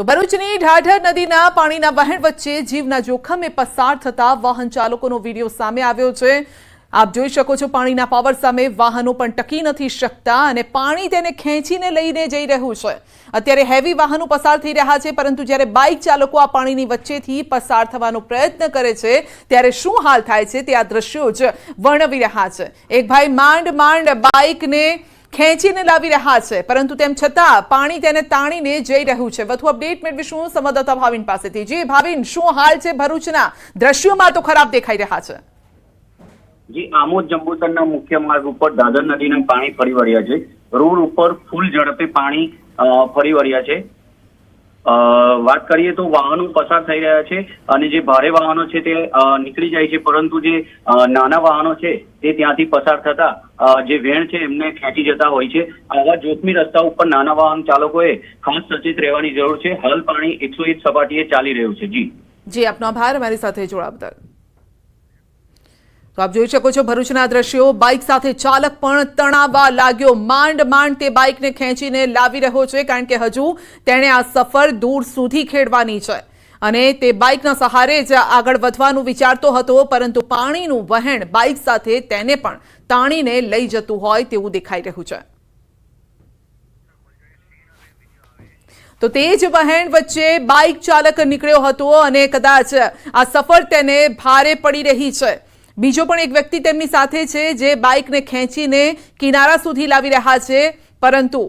તો ભરૂચની ઢાઢર નદીના પાણીના વહેણ વચ્ચે જીવના જોખમે પસાર થતા વાહન ચાલકોનો વીડિયો સામે આવ્યો છે. આપ જોઈ શકો છો પાણીના પાવર સામે વાહનો પણ ટકી નથી શકતા અને પાણી તેને ખેંચીને લઈને જઈ રહ્યું છે. અત્યારે હેવી વાહનો પસાર થઈ રહ્યા છે, પરંતુ જ્યારે બાઇક ચાલકો આ પાણીની વચ્ચેથી પસાર થવાનો પ્રયત્ન કરે છે, ત્યારે શું હાલ થાય છે તે આ દ્રશ્યો જ વર્ણવી રહ્યા છે. એક ભાઈ માંડ માંડ બાઇકને ખેંચીને લાવી રહ્યા છે. પરંતુ તેમ છતાં પાણી તેને તાણીને જઈ રહ્યું છે. વધુ અપડેટ મેળવીશું સંવાદદાતા ભાવિન પાસેથી. જી ભાવિન, શું હાલ છે ભરૂચના? દ્રશ્યોમાં તો ખરાબ દેખાઈ રહ્યા છે. જી, આમોદ જંબુસરના મુખ્ય માર્ગ ઉપર દાદર નદીના પાણી ફરી વળ્યા છે. રોડ ઉપર ફૂલ ઝડપે પાણી ફરી વળ્યા છે. વાત કરીએ તો વાહનો પસાર થઈ રહ્યા છે અને જે ભારે વાહનો છે તે નીકળી જાય છે. પરંતુ જે નાના વાહનો છે તે ત્યાંથી પસાર થતા જે વેણ છે એમને ખેંચી જતા હોય છે. આવા જોખમી રસ્તા ઉપર નાના વાહન ચાલકોએ ખાસ સચેત રહેવાની જરૂર છે. હાલ પાણી એકસો એક સપાટીએ ચાલી રહ્યું છે. જી. જી, આપનો આભાર. અમારી સાથે જોડાવા બદલ. તો આપ જોઈ શકો છો ભરૂચના દ્રશ્યો. બાઇક સાથે ચાલક પણ તણાવવા લાગ્યો. માંડ માંડ તે બાઇકને ખેંચીને લાવી રહ્યો છે કારણ કે હજુ તેણે આ સફર દૂર સુધી ખેડવાની છે. અને તે બાઇકના સહારે જ આગળ વધવાનું વિચારતો હતો, પરંતુ પાણીનું વહેણ બાઇક સાથે તેને પણ તાણીને લઈ જતું હોય તેવું દેખાઈ રહ્યું છે. તો તે જ વહેણ વચ્ચે બાઇક ચાલક નીકળ્યો હતો અને કદાચ આ સફર તેને ભારે પડી રહી છે. બીજો પણ એક વ્યક્તિ તેમની સાથે છે જે બાઇકને ખેંચીને કિનારા સુધી લાવી રહ્યા છે, પરંતુ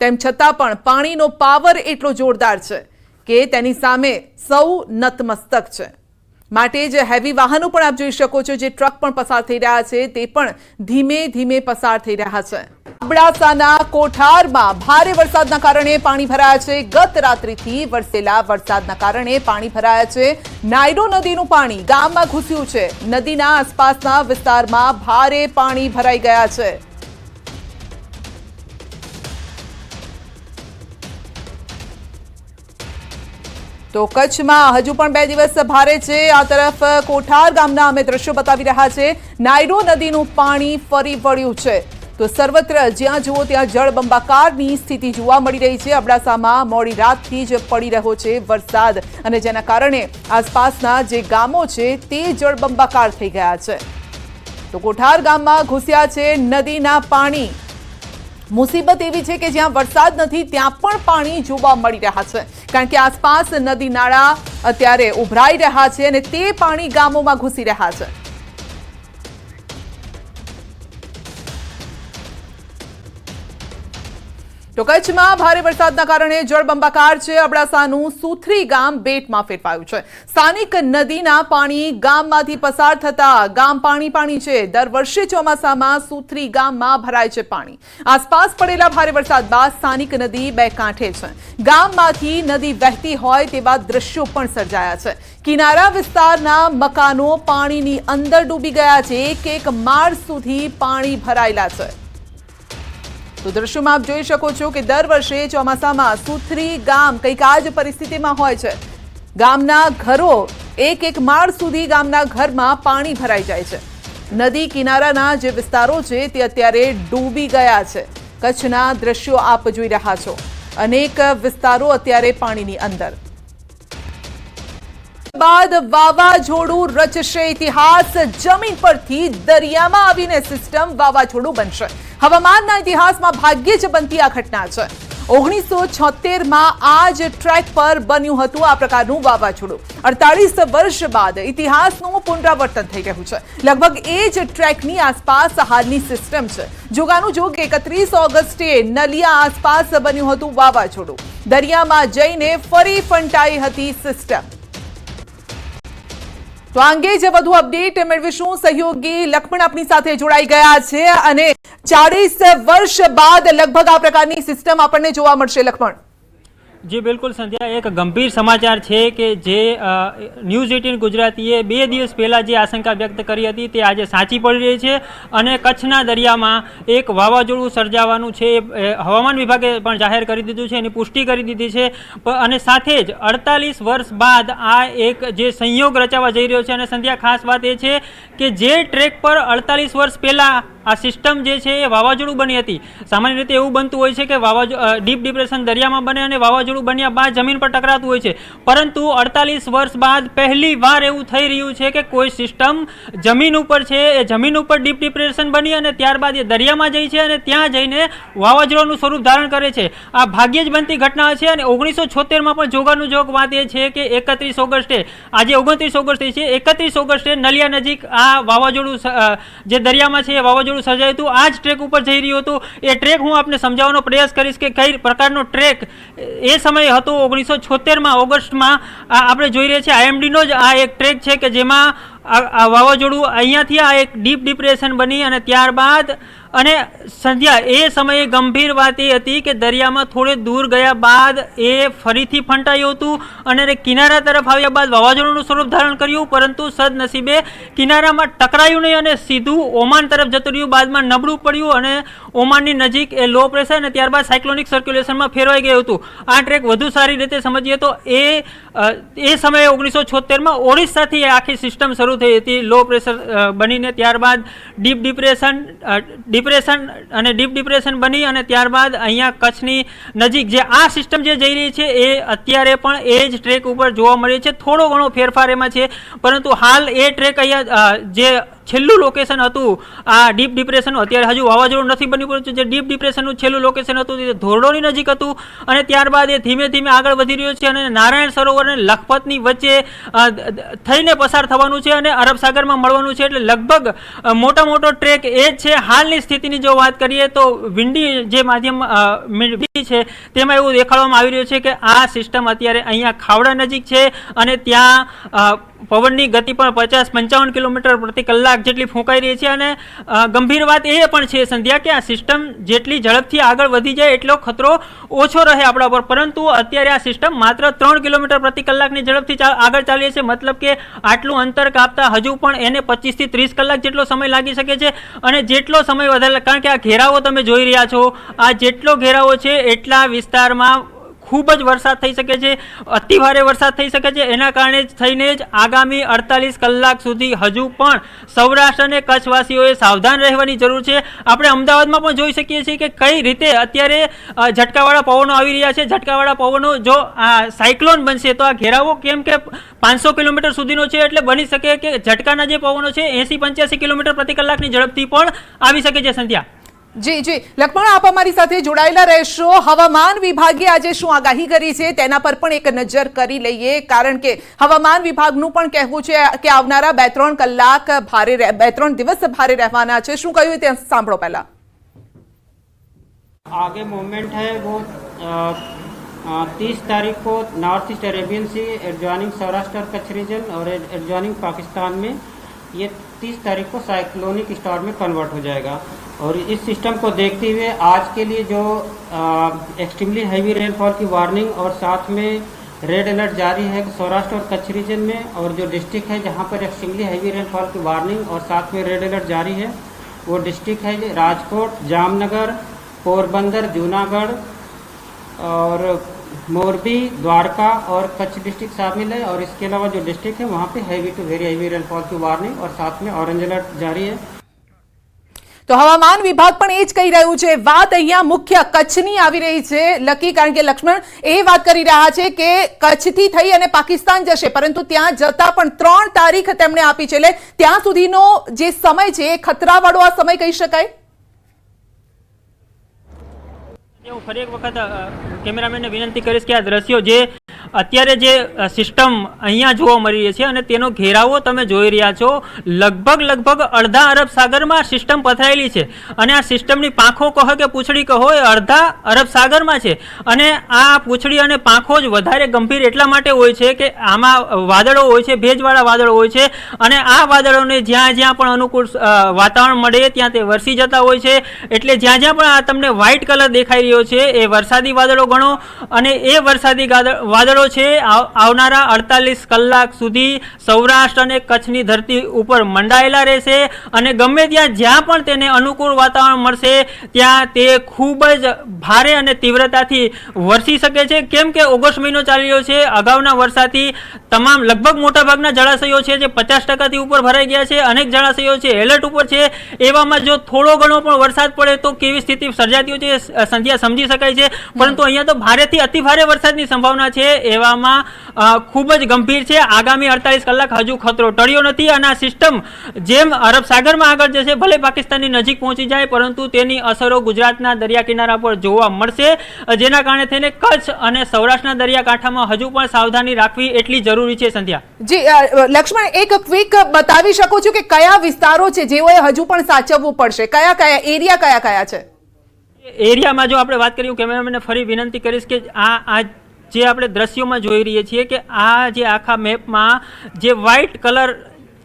તેમ છતાં પણ પાણીનો પાવર એટલો જોરદાર છે કે તેની સામે સૌ નતમસ્તક છે. માટે જે હેવી વાહનો પણ આપ જોઈ શકો છો જે ટ્રક પણ પસાર થઈ રહ્યા છે, તે પણ ધીમે ધીમે પસાર થઈ રહ્યા છે. અબડાસાના કોઠારમાં ભારે વરસાદના કારણે પાણી ભરાયા છે. ગત રાત્રિથી વરસેલા વરસાદના કારણે પાણી ભરાયા છે. નાયડો નદીનું પાણી ગામમાં ઘૂસ્યું છે. નદીના આસપાસના વિસ્તારમાં ભારે પાણી ભરાઈ ગયા છે. તો કચ્છમાં હજુ પણ બે દિવસ ભારે છે. આ તરફ કોઠાર ગામના અમે દ્રશ્યો બતાવી રહ્યા છે. નાયડો નદીનું પાણી ફરી વળ્યું છે. તો સર્વત્ર જ્યાં જુઓ ત્યાં જળબંબાકારની સ્થિતિ જોવા મળી રહી છે. અબડાસામાં મોડી રાતથી જ પડી રહ્યો છે વરસાદ અને જેના કારણે આસપાસના જે ગામો છે તે જળબંબાકાર થઈ ગયા છે. તો કોઠાર ગામમાં ઘૂસ્યા છે નદીના પાણી. મુસીબત એવી છે કે જ્યાં વરસાદ નથી, ત્યાં પણ પાણી જોવા મળી રહ્યા છે. કારણ કે આસપાસ નદી નાળા અત્યારે ઉભરાઈ રહ્યા છે અને તે પાણી ગામોમાં ઘૂસી રહ્યા છે. તો કચ્છમાં ભારે વરસાદના કારણે જળબંબાકાર છે. અબડાસાનું સુથરી ગામ બેટમાં ફેરવાયું છે. સ્થાનિક નદીના પાણી ગામમાંથી પસાર થતા ગામ પાણી પાણી છે. દર વર્ષે ચોમાસામાં સુથરી ગામમાં ભરાય છે પાણી. આસપાસ પડેલા ભારે વરસાદ બાદ સ્થાનિક નદી બે કાંઠે છે. ગામમાંથી નદી વહેતી હોય તેવા દ્રશ્યો પણ સર્જાયા છે. કિનારા વિસ્તારના મકાનો પાણીની અંદર ડૂબી ગયા છે. એક એક માળ સુધી પાણી ભરાયેલા છે. તો દ્રશ્યમાં આપ જોઈ શકો છો કે દર વર્ષે ચોમાસામાં સુથરી ગામ કંઈક આ જ પરિસ્થિતિમાં હોય છે. ગામના ઘરો એક એક માળ સુધી ગામના ઘરમાં પાણી ભરાઈ જાય છે. નદી કિનારાના જે વિસ્તારો છે તે અત્યારે ડૂબી ગયા છે. કચ્છના દ્રશ્યો આપ જોઈ રહ્યા છો. અનેક વિસ્તારો અત્યારે પાણીની અંદર. બાદ વાવાઝોડું રચશે. ઇતિહાસ જમીન પરથી દરિયામાં આવીને સિસ્ટમ વાવાઝોડું બનશે. હવામાનના ઇતિહાસમાં ભાગ્યે જ બનતી આ ઘટના છે. ઓગણીસો છોતેરમાં આ જ ટ્રેક પર બન્યું હતું આ પ્રકારનું વાવાઝોડું. અડતાલીસ વર્ષ બાદ ઇતિહાસનું પુનરાવર્તન થઈ રહ્યું છે. લગભગ એ જ ટ્રેકની આસપાસ હાલની સિસ્ટમ છે. જોગાનું જોગ, એકત્રીસ ઓગસ્ટે નલિયા આસપાસ બન્યું હતું વાવાઝોડું. દરિયામાં જઈને ફરી ફંટાઈ હતી સિસ્ટમ. તો આ અંગે જે વધુ અપડેટ મેળવીશું, સહયોગી લક્ષ્મણ આપણી સાથે જોડાઈ ગયા છે અને ચાળીસ વર્ષ બાદ લગભગ આ પ્રકારની સિસ્ટમ આપણને જોવા મળશે. લક્ષ્મણ. જી બિલકુલ સંધ્યા, એક ગંભીર સમાચાર છે કે જે ન્યૂઝ એટીન ગુજરાતીએ બે દિવસ પહેલાં જે આશંકા વ્યક્ત કરી હતી તે આજે સાચી પડી રહી છે અને કચ્છના દરિયામાં એક વાવાઝોડું સર્જાવાનું છે હવામાન વિભાગે પણ જાહેર કરી દીધું છે, એની પુષ્ટિ કરી દીધી છે. અને સાથે જ અડતાલીસ વર્ષ બાદ આ એક જે સંયોગ રચાવા જઈ રહ્યો છે અને સંધ્યા, ખાસ વાત એ છે કે જે ટ્રેક પર અડતાલીસ વર્ષ પહેલાં આ સિસ્ટમ જે છે એ વાવાઝોડું બની હતી. સામાન્ય રીતે એવું બનતું હોય છે કે વાવાઝો ડીપ ડિપ્રેશન દરિયામાં બને અને વાવાઝોડું બન્યા બાદ જમીન પર ટકરાતું હોય છે. પરંતુ અડતાલીસ વર્ષ બાદ પહેલી વાર એવું થઈ રહ્યું છે કે કોઈ સિસ્ટમ જમીન ઉપર છે, એ જમીન ઉપર ડીપ ડિપ્રેશન બની અને ત્યારબાદ એ દરિયામાં જાય છે અને ત્યાં જઈને વાવાઝોડાનું સ્વરૂપ ધારણ કરે છે. આ ભાગ્યે જ બનતી ઘટના છે અને ઓગણીસો છોતેરમાં પણ જોગાનું જોગ વાત એ છે કે એકત્રીસ ઓગસ્ટે, આજે ઓગણત્રીસ ઓગસ્ટે છે, એકત્રીસ ઓગસ્ટે નલિયા નજીક આ વાવાઝોડું જે દરિયામાં છે એ વાવાઝોડું સર્જાયું હતું. આ જ ટ્રેક ઉપર જઈ રહ્યું હતું. એ ટ્રેક હું આપને સમજાવવાનો પ્રયાસ કરીશ કે કઈ પ્રકારનો ટ્રેક એ સમયે હતો ઓગણીસો છોતેરમાં ઓગસ્ટમાં. આપણે જોઈ રહ્યા છીએ, આઈએમડીનો જ આ એક ટ્રેક છે કે જેમાં આ વાવાઝોડું અહીંયાથી આ એક ડીપ ડિપ્રેશન બની અને ત્યારબાદ અને સંધ્યા, એ સમયે ગંભીર વાત એ હતી કે દરિયામાં થોડે દૂર ગયા બાદ એ ફરીથી ફંટાયું હતું અને કિનારા તરફ આવ્યા બાદ વાવાઝોડાનું સ્વરૂપ ધારણ કર્યું, પરંતુ સદનસીબે કિનારામાં ટકરાયું નહીં અને સીધું ઓમાન તરફ જતું રહ્યું. બાદમાં નબળું પડ્યું અને ઓમાનની નજીક એ લો પ્રેશર અને ત્યારબાદ સાયક્લોનિક સર્ક્યુલેશનમાં ફેરવાઈ ગયું હતું. આ ટ્રેક વધુ સારી રીતે સમજીએ તો એ એ સમયે ઓગણીસો છોતેરમાં ઓડિશાથી આખી સિસ્ટમ શરૂ થઈ હતી. લો પ્રેશર બનીને ત્યારબાદ ડીપ ડિપ્રેશન ડિપ્રેશન અને ડીપ ડિપ્રેશન બની અને ત્યારબાદ અહીંયા કચ્છની નજીક જે આ સિસ્ટમ જે જઈ રહી છે એ અત્યારે પણ એ જ ટ્રેક ઉપર જોવા મળે છે. થોડો ઘણો ફેરફાર એમાં છે, પરંતુ હાલ એ ટ્રેક અહીંયા જે છેલ્લું લોકેશન હતું. આ ડીપ ડિપ્રેશનનું અત્યારે હજુ વાવાઝોડું નથી બન્યું, પરંતુ જે ડીપ ડિપ્રેશનનું છેલ્લું લોકેશન હતું, તે ધોરડોની નજીક હતું. અને ત્યારબાદ એ ધીમે ધીમે આગળ વધી રહ્યો છે અને નારાયણ સરોવર અને લખપતની વચ્ચે થઈને પસાર થવાનું છે અને અરબ સાગરમાં મળવાનું છે. એટલે લગભગ મોટા મોટો ટ્રેક એ જ છે. હાલની સ્થિતિની જો વાત કરીએ તો વિંડી જે માધ્યમ છે, તેમાં એવું દેખાડવામાં આવી રહ્યું છે કે આ સિસ્ટમ અત્યારે અહીંયા ખાવડા નજીક છે અને ત્યાં પવનની ગતિ પણ પચાસ પંચાવન કિલોમીટર પ્રતિ કલાક જેટલી ફૂંકાઈ રહી છે અને ગંભીર વાત એ પણ છે સંધ્યા કે આ સિસ્ટમ જેટલી ઝડપથી આગળ વધી જાય એટલો ખતરો ઓછો રહે આપણા પર. પરંતુ અત્યારે આ સિસ્ટમ માત્ર ત્રણ કિલોમીટર પ્રતિ કલાકની ઝડપથી આગળ ચાલી છે. મતલબ કે આટલું અંતર કાપતા હજુ પણ એને પચીસથી ત્રીસ કલાક જેટલો સમય લાગી શકે છે અને જેટલો સમય વધારે, કારણ કે આ ઘેરાવો તમે જોઈ રહ્યા છો, આ જેટલો ઘેરાવો છે એટલા વિસ્તારમાં ખૂબ જ વરસાદ થઈ શકે છે અતિભારે વરસાદ થઈ શકે છે. એના કારણે જ થઈને જ આગામી અડતાલીસ કલાક સુધી હજુ પણ સૌરાષ્ટ્ર અને કચ્છવાસીઓએ સાવધાન રહેવાની જરૂર છે. આપણે અમદાવાદમાં પણ જોઈ શકીએ છીએ કે કઈ રીતે અત્યારે ઝટકાવાળા પવનો આવી રહ્યા છે. ઝટકાવાળા પવનો જો આ સાયક્લોન બનશે તો આ ઘેરાવો કેમ કે પાંચસો કિલોમીટર સુધીનો છે એટલે બની શકે કે ઝટકાના જે પવનો છે, એસી પંચ્યાસી કિલોમીટર પ્રતિ કલાકની ઝડપથી પણ આવી શકે છે સંધ્યા. જી જી લક્ષ્મણ આપ અમારી સાથે જોડાયેલા રહેશો હવામાન વિભાગે આજે શું આગાહી કરી છે તેના પર પણ એક નજર કરી લઈએ કારણ કે હવામાન વિભાગનું પણ કહેવું છે કે આવનારા બે ત્રણ કલાક ભારે રહે- બે ત્રણ દિવસ ભારે રહેવાના છે શું કહ્યું તે સાંભળો પહેલા आगे मूवमेंट है वो तीस तारीख को north east Arabian sea adjoining Saurashtra और कच्छ रीजन और एडजॉइनिंग पाकिस्तान में ये तीस तारीख को साइक्लोनिक स्टॉर्म में कन्वर्ट हो जाएगा और इस सिस्टम को देखते हुए आज के लिए जो एक्सट्रीमली हैवी रेनफॉल की वार्निंग और साथ में रेड अलर्ट जारी है सौराष्ट्र और कच्छ रीजन में और जो डिस्ट्रिक्ट है जहाँ पर एक्सट्रीमली हैवी रेनफॉल की वार्निंग और साथ में रेड अलर्ट जारी है, वो डिस्ट्रिक्ट है राजकोट, जामनगर, पोरबंदर, जूनागढ़ और मोरबी, द्वारका और कच्छ डिस्ट्रिक्ट शामिल है और इसके अलावा जो डिस्ट्रिक्ट है वहाँ पे heavy to very heavy rainfall की वार्निंग और साथ में ऑरेंज अलर्ट जारी है। તો હવામાન વિભાગ પણ એ જ કહી રહ્યું છે. વાત અહીંયા મુખ્ય કચ્છની આવી રહી છે, લકી, કારણ કે લક્ષ્મણ એ વાત કરી રહ્યા છે કે કચ્છથી થઈ અને પાકિસ્તાન જશે, પરંતુ ત્યાં જતા પણ ત્રણ તારીખ તેમણે આપી છે. એટલે ત્યાં સુધીનો જે સમય છે, એ ખતરાવાળો આ સમય કહી શકાય? હું ફરી એક વખત કેમેરામેનને વિનંતી કરીશ કે આ દ્રશ્યો જે અત્યારે જે સિસ્ટમ અહીંયા જોવા મળી રહી છે અને તેનો ઘેરાવો તમે જોઈ રહ્યા છો, લગભગ લગભગ અડધા અરબ સાગરમાં સિસ્ટમ પથરાયેલી છે. અને આ સિસ્ટમની પાંખો કહો કે પૂંછડી કહો, એ અડધા અરબ સાગરમાં છે. અને આ પૂંછડી અને પાંખો જ વધારે ગંભીર એટલા માટે હોય છે કે આમાં વાદળો હોય છે, ભેજવાળા વાદળો હોય છે. અને આ વાદળોને જ્યાં જ્યાં પણ અનુકૂળ વાતાવરણ મળે, ત્યાં તે વરસી જતા હોય છે. એટલે જ્યાં જ્યાં પણ આ તમને વ્હાઇટ કલર દેખાઈ રહ્યો છે, એ વરસાદી વાદળો ગણો. અને એ વરસાદી વાદળો વાદળો છે. આવનારા અડતાલીસ કલાક સુધી સૌરાષ્ટ્ર અને કચ્છની ધરતી ઉપર મંડાયેલા રહેશે અને ગમે ત્યાં જ્યાં પણ તેને અનુકૂળ વાતાવરણ મળશે ત્યાં તે ખૂબ જ ભારે અને તીવ્રતાથી વરસી શકે છે. કેમ કે ઓગસ્ટ મહિનો ચાલી રહ્યો છે. અગાઉના વરસાદથી તમામ લગભગ મોટાભાગના જળાશયો છે જે પચાસ ટકાથી ઉપર ભરાઈ ગયા છે. અનેક જળાશયો છે એલર્ટ ઉપર છે. એવામાં જો થોડો ઘણો પણ વરસાદ પડે તો કેવી સ્થિતિ સર્જાતી હોય છે સંધ્યા સમજી શકાય છે. પરંતુ અહીંયા તો ભારેથી અતિ ભારે વરસાદની સંભાવના છે. એવામાં ખૂબ જ ગંભીર છે. આગામી અડતાલીસ કલાક હજુ ખતરો ટળ્યો નથી અને આ સિસ્ટમ જેમ અરબ સાગરમાં આગળ જશે ભલે પાકિસ્તાનની નજીક પહોંચી જાય પરંતુ તેની અસરો ગુજરાતના દરિયા કિનારા પર જોવા મળશે. જેના કારણે થઈને કચ્છ અને સૌરાષ્ટ્રના દરિયાકાંઠામાં હજુ પણ સાવધાની રાખવી એટલી જરૂરી છે સંધ્યા. જી લક્ષ્મણ એક ક્વિક બતાવી શકો છો કે કયા વિસ્તારો છે જેઓએ હજુ પણ સાચવવું પડશે? કયા કયા એરિયા કયા કયા છે? એરિયામાં જો આપણે વાત કરીએ કેમેરામેનને ફરી વિનંતી કરીશ કે આ આ જે આપણે દ્રશ્યોમાં જોઈ રહીએ છીએ કે આ જે આખા મેપમાં જે વ્હાઇટ કલર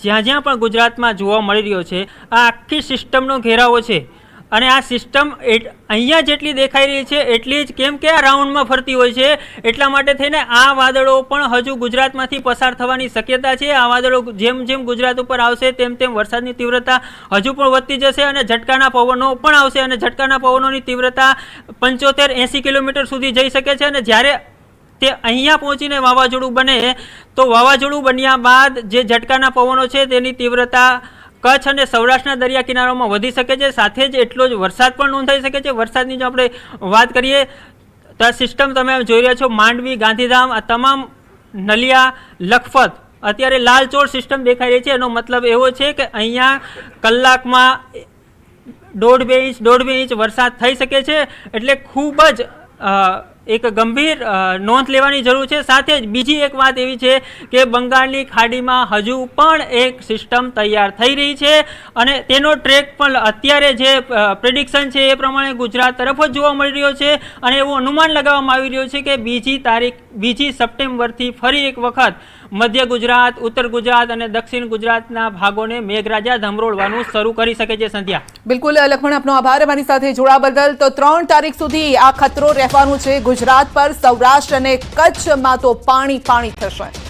જ્યાં જ્યાં પણ ગુજરાતમાં જોવા મળી રહ્યો છે, આ આખી સિસ્ટમનો ઘેરાવો છે. અને આ સિસ્ટમ અહીંયા જેટલી દેખાઈ રહી છે, એટલી જ કેમ કે આ રાઉન્ડમાં ફરતી હોય છે. એટલા માટે થઈને આ વાદળો પણ હજુ ગુજરાતમાંથી પસાર થવાની શક્યતા છે. આ વાદળો જેમ જેમ ગુજરાત ઉપર આવશે, તેમ તેમ વરસાદની તીવ્રતા હજુ પણ વધતી જશે અને ઝટકાના પવનો પણ આવશે. અને ઝટકાના પવનોની તીવ્રતા પંચોતેર એંસી કિલોમીટર સુધી જઈ શકે છે. અને જ્યારે તે અહીંયા પહોંચીને વાવાઝોડું બને. તો વાવાઝોડું બન્યા બાદ જે ઝટકાના પવનો છે તેની તીવ્રતા કચ્છ અને સૌરાષ્ટ્રના દરિયા કિનારામાં વધી શકે છે. સાથે જ એટલો જ વરસાદ પણ નોંધાઈ શકે છે. વરસાદની જો આપણે વાત કરીએ, તો આ સિસ્ટમ તમે જોઈ રહ્યા છો. માંડવી, ગાંધીધામ, આ તમામ નલિયા, લખપત અત્યારે લાલચોળ સિસ્ટમ દેખાઈ રહી છે. એનો મતલબ એવો છે કે અહીંયા કલાકમાં દોઢ બે ઇંચ, દોઢ બે ઇંચ વરસાદ થઈ શકે છે. એટલે ખૂબ જ એક ગંભીર નોંધ લેવાની જરૂર છે. સાથે જ બીજી એક વાત એવી છે કે બંગાળની ખાડીમાં હજુ પણ એક સિસ્ટમ તૈયાર થઈ રહી છે અને તેનો ટ્રેક પણ અત્યારે જે પ્રિડિક્શન છે એ પ્રમાણે ગુજરાત તરફ જ જોવા મળી રહ્યો છે અને એવું અનુમાન લગાવવામાં આવી રહ્યું છે કે બીજી તારીખ, બીજી સપ્ટેમ્બરથી ફરી એક વખત મધ્ય ગુજરાત, ઉત્તર ગુજરાત અને દક્ષિણ ગુજરાતના ભાગોને મેઘરાજા ધમરોળવાનું શરૂ કરી શકે છે સંધ્યા. બિલકુલ, લખમણ, આપનો આભાર. અમારી સાથે જોડા બદલ તો ત્રણ તારીખ સુધી આ ખતરો રહેવાનું છે. ગુજરાત પર સૌરાષ્ટ્ર અને કચ્છમાં તો પાણી પાણી થશે.